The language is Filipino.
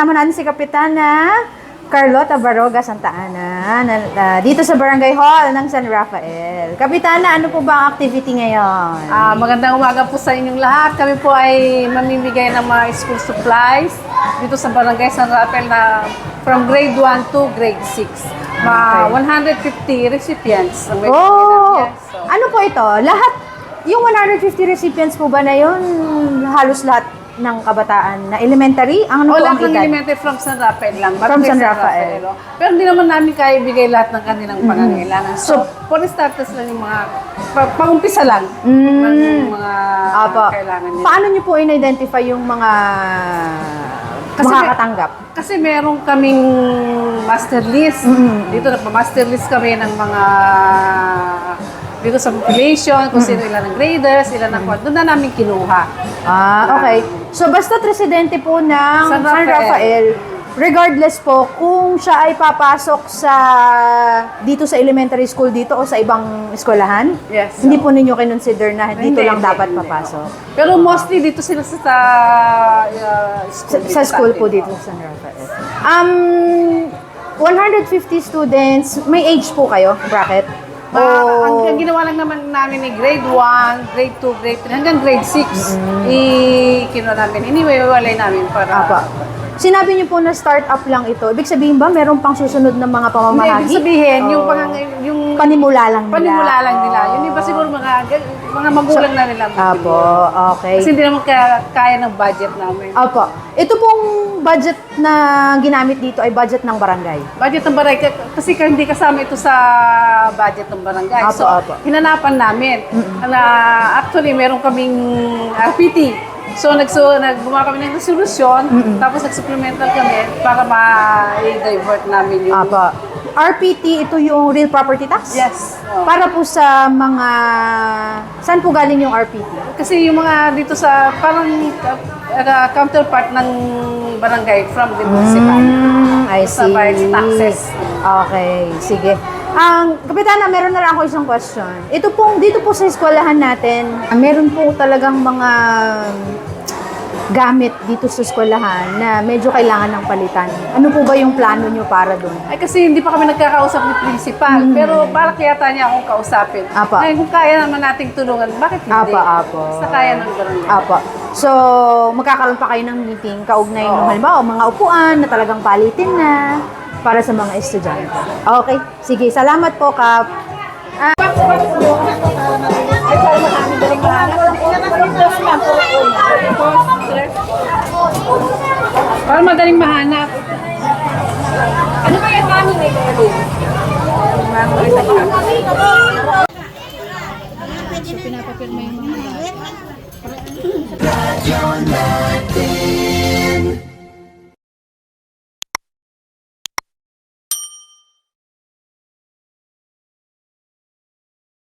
Kasama natin si Kapitana Carlota Baroga Santa Ana na, na- dito sa Barangay Hall ng San Rafael. Kapitana, ano po ba ang activity ngayon? Ah, magandang umaga po sa inyong lahat. Kami po ay mamimigay ng mga school supplies dito sa Barangay San Rafael na from grade 1 to grade 6. Ma 150 recipients ang may oh! so, Ano po ito? Lahat, yung 150 recipients po ba na yun, halos lahat ng kabataan na elementary? Ang ano Wala ang kang elementary from San Rafael lang. From Barangay San Rafael. oh. Pero hindi naman namin kaya ibigay lahat ng kanilang pangangailangan. So, for starters lang yung mga, pa- pang-umpisa lang Mm. ng mga Apo. kailangan nila. Paano niyo po in-identify yung mga Kasi- makakatanggap? Kasi meron kaming master list. Dito nagpa-master list kami ng mga dito sa population, kung sino ilan ang graders, ilan ang doon na namin kinuha. Ah, okay. So, basta't residente po ng San San Rafael, Rafael. regardless po kung siya ay papasok sa dito sa elementary school dito o sa ibang eskwelahan, Yes. hindi po ninyo kinonsider na dito Hindi, lang hindi, dapat hindi. papasok. Pero mostly dito sila sa, sa uh, Sa, school. dito sa school atin. po dito sa San Rafael. Um, 150 students, may age po kayo, bracket? Ah, ang, O- ang ginawa lang naman namin ni grade 1, grade 2, grade 3, hanggang grade 6. I-kinuha namin. Iniwewalay namin para... Apa. Sinabi niyo po na start-up lang ito. Ibig sabihin ba meron pang susunod na mga pamamahagi? ibig sabihin, yung, Oo. pang, yung panimula lang nila. panimula lang nila. Yung iba siguro mga, mga magulang na nila. Apo, okay. Kasi hindi naman kaya, kaya ng budget namin. Opo. Ito pong budget na ginamit dito ay budget ng barangay. Budget ng barangay, kasi ka- hindi kasama ito sa budget ng barangay. Apo, so, apo. hinanapan namin. Na, actually, meron kaming RPT. So, nagso, naggumawa kami ng resolusyon, tapos nag-supplemental kami para ma-divert namin yung... Apo. RPT, ito yung real property tax? Yes. Para po sa mga... Saan po galing yung RPT? Kasi yung mga dito sa parang uh, counterpart ng barangay from the municipality. Mm, I Sa see. bayad sa taxes. Okay, sige. Ang kapitana, meron na lang ako isang question. Ito pong dito po sa eskwelahan natin, ah, meron po talagang mga gamit dito sa eskwelahan na medyo kailangan ng palitan. Ano po ba yung plano nyo para doon? Ay kasi hindi pa kami nagkakausap ni principal, pero para kayata niya akong kausapin. Apa. Ngayon kung kaya naman nating tulungan, bakit hindi? Apa, apo. Basta kaya ng barangay. Apo. So, magkakaroon pa kayo ng meeting kaugnay ng Oo. halimbawa mga upuan na talagang palitin na para sa mga estudyante. Okay, sige. Salamat po, Kap. Para madaling mahanap. Ano ba yung mami may Radyo natin